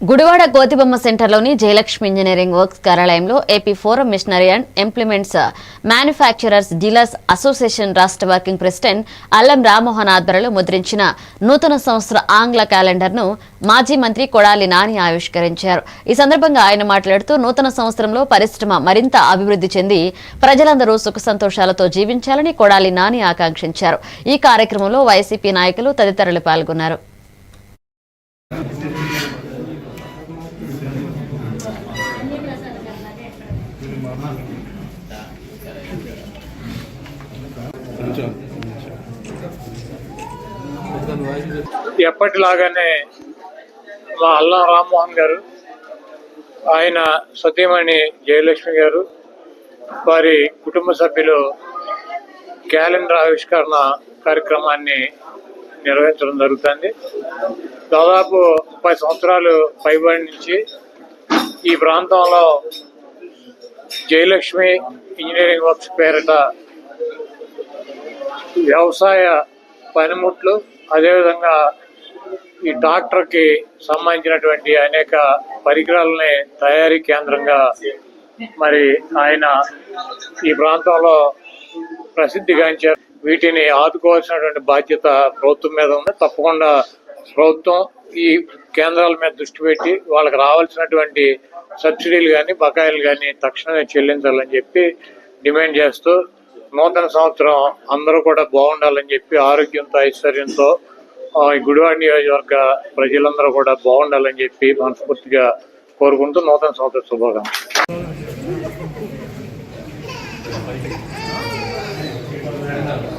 గుడివాడ గోతిబొమ్మ సెంటర్లోని Jayalakshmi engineering works కార్యాలయంలో AP forum machinery and implements manufacturers dealers association రాష్ట్ర working president Allam Rammohan ఆధ్వర్యంలో ముద్రించిన నూతన సంవత్సర ఆంగ్ల క్యాలెండర్ను మాజీ మంత్రి కొడాలి నాని ఆవిష్కరించారు. ఈ సందర్భంగా ఆయన మాట్లాడుతూ నూతన సంవత్సరంలో పరిశ్రమ మరింత అభివృద్ధి చెంది ప్రజలందరూ సుఖ సంతోషాలతో జీవించాలని కొడాలి నాని ఆకాంక్షించారు. ఈ కార్యక్రమంలో వైసీపీ నాయకులు తదితరులు పాల్గొన్నారు. ఎప్పటిలాగానే మా అల్లా రామ్మోహన్ గారు ఆయన సతీమణి జయలక్ష్మి గారు వారి కుటుంబ సభ్యులు క్యాలెండర్ ఆవిష్కరణ కార్యక్రమాన్ని నిర్వహించడం జరుగుతుంది. దాదాపు ముప్పై సంవత్సరాలు పైబడి నుంచి ఈ ప్రాంతంలో జయలక్ష్మి ఇంజనీరింగ్ వర్క్స్ పేరిట వ్యవసాయ పనిముట్లు అదేవిధంగా ఈ డాక్టర్కి సంబంధించినటువంటి అనేక పరికరాలని తయారీ కేంద్రంగా మరి ఆయన ఈ ప్రాంతంలో ప్రసిద్ధిగాంచారు. వీటిని ఆదుకోవాల్సినటువంటి బాధ్యత ప్రభుత్వం మీద ఉంది. తప్పకుండా ప్రభుత్వం ఈ కేంద్రాల మీద దృష్టి పెట్టి వాళ్ళకి రావాల్సినటువంటి సబ్సిడీలు కానీ బకాయిలు కానీ తక్షణమే చెల్లించాలని చెప్పి డిమాండ్ చేస్తూ నూతన సంవత్సరం అందరూ కూడా బాగుండాలని చెప్పి ఆరోగ్యంతో ఐశ్వర్యంతో ఈ గుడివాడ నియోజకవర్గ ప్రజలందరూ కూడా బాగుండాలని చెప్పి మనస్ఫూర్తిగా కోరుకుంటూ నూతన సంవత్సర శుభాకాంక్షలు Thank you.